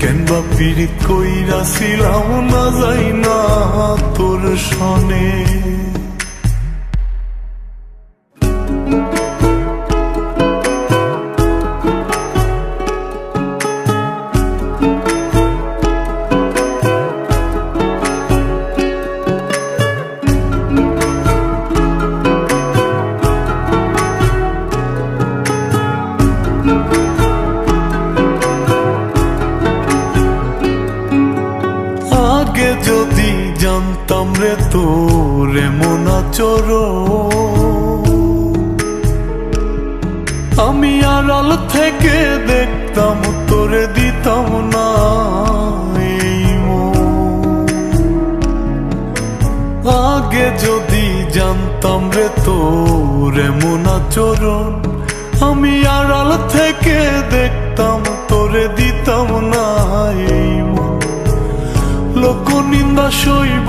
কেন বা পীড়িত কইরা ছিলাম না যাই না তোর সনে। তোর এমন আচর আমি আড়াল থেকে দেখতাম তোরে দিতাম না আগে যদি জানতাম রে তোর এমন আচরণ আমি আড়াল থেকে দেখতাম তোরে দিতাম না লোক নিন্দা সইব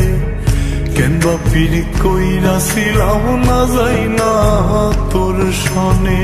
কেন বা কইরা ছিলাম না যাই না তোর সনে?